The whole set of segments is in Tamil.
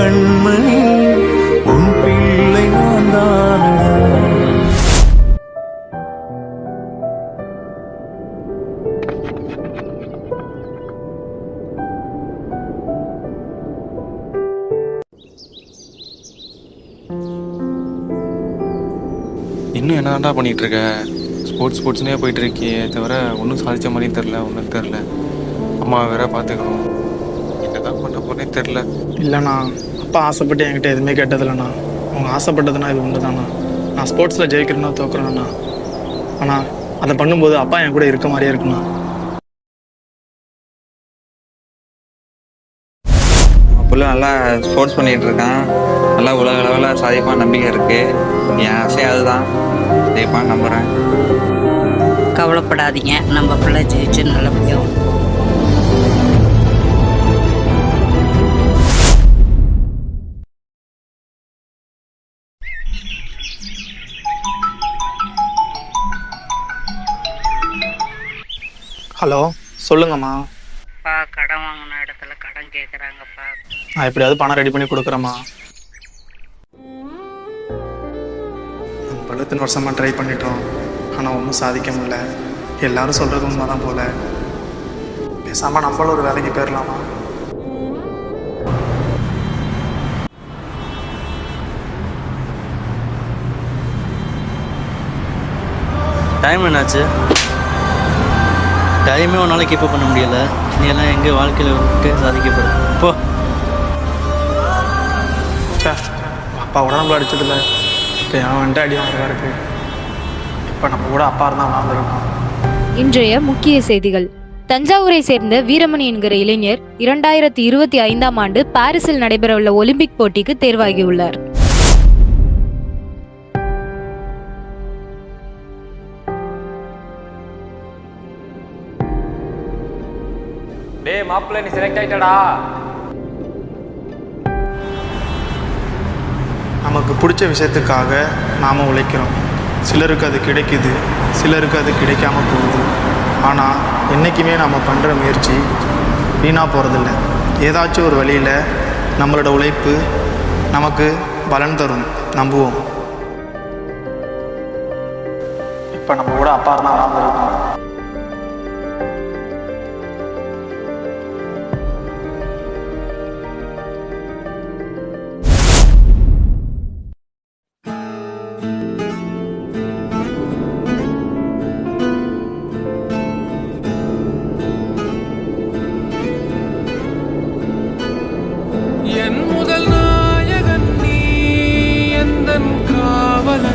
கண்மணி உன் பிள்ளை நான் இன்னும் என்னதான்டா பண்ணிட்டு இருக்க ஸ்போர்ட்ஸ் ஸ்போர்ட்ஸ்னே போயிட்டு இருக்கியே தவிர ஒன்றும் சாதிச்ச மாதிரியும் தெரில ஒன்றும் தெரில. அம்மா வேற பார்த்துக்கணும். என்னதான் பண்ண போறேனே தெரில இல்லைண்ணா அப்பா ஆசைப்பட்டு என்கிட்ட எதுவுமே கேட்டதில்லைண்ணா. அவங்க ஆசைப்பட்டதுன்னா இது உண்டு தாண்ணா நான் ஸ்போர்ட்ஸில் ஜெயிக்கிறேன்னா தோக்குறேண்ணா ஆனால் அதை பண்ணும்போது அப்பா என் கூட இருக்க மாதிரியே இருக்குண்ணா. புள்ள நல்லா ஸ்போர்ட்ஸ் பண்ணிட்டு இருக்கான். நல்லா உலக அளவில் சாதிப்பான் நம்பிக்கை இருக்கு. என் ஆசை அதுதான். ஜெயிப்பான் நம்புறேன். கவலைப்படாதீங்க. நம்ம பிள்ளை ஜெயிச்சு நல்லபடியாக ஹலோ. சொல்லுங்கம்மா. அப்பா கடன் வாங்கின இடத்துல கடன் கேட்குறாங்கப்பா நான் எப்படியாவது பணம் ரெடி பண்ணி கொடுக்குறேம்மா. இத்தனை வருஷமாக ட்ரை பண்ணிட்டோம். ஆனால் ஒன்றும் சாதிக்க முடியல. எல்லாரும் சொல்கிறது உண்மை தான் போல. பேசாமல் நம்மளும் ஒரு வேலைக்கு போயிடலாமா டைம் என்னாச்சு? டைமே உன்னால் கீப் பண்ண முடியல. நீ எல்லாம் எங்கே வாழ்க்கையில் விட்டு சாதிக்க போகிற போ. ச்சே அப்பா உடம்புல அடிச்சதில்ல இப்போ அவன் வந்துட்டு அடி வாங்குறதா இருக்கு. இப்போ நம்ம கூட அப்பா இருந்தால் வாழ்ந்துருக்கோம் இன்றைய முக்கிய செய்திகள். தஞ்சாவூரை சேர்ந்த வீரமணி என்கிற இளைஞர் இரண்டாயிரத்தி இருபத்தி ஐந்தாம் ஆண்டு பாரிஸில் நடைபெறவுள்ள ஒலிம்பிக் போட்டிக்கு தேர்வாகியுள்ளார். டேய் மாப்பிள்ள நீ செலக்ட் ஆயிட்டடா. நமக்கு பிடிச்ச விஷயத்துக்காக நாம் உழைக்கிறோம். சிலருக்கு அது கிடைக்குது சிலருக்கு அது கிடைக்காம போகுது. ஆனால் என்றைக்குமே நாம் பண்ணுற முயற்சி வீணாக போகிறதில்ல ஏதாச்சும் ஒரு வழியில் நம்மளோட உழைப்பு நமக்கு பலன் தரும். நம்புவோம். இப்போ நம்ம கூட அப்பா இருந்தால் வாழ்ந்துருக்கோம்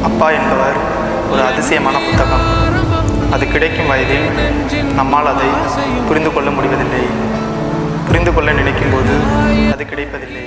அப்பா என்பவர் ஒரு அதிசயமான புத்தகம். அது கிடைக்கும் வயதில் நம்மால் அதை புரிந்து கொள்ள முடிவதில்லை. புரிந்து கொள்ள நினைக்கும் போது அது கிடைப்பதில்லை.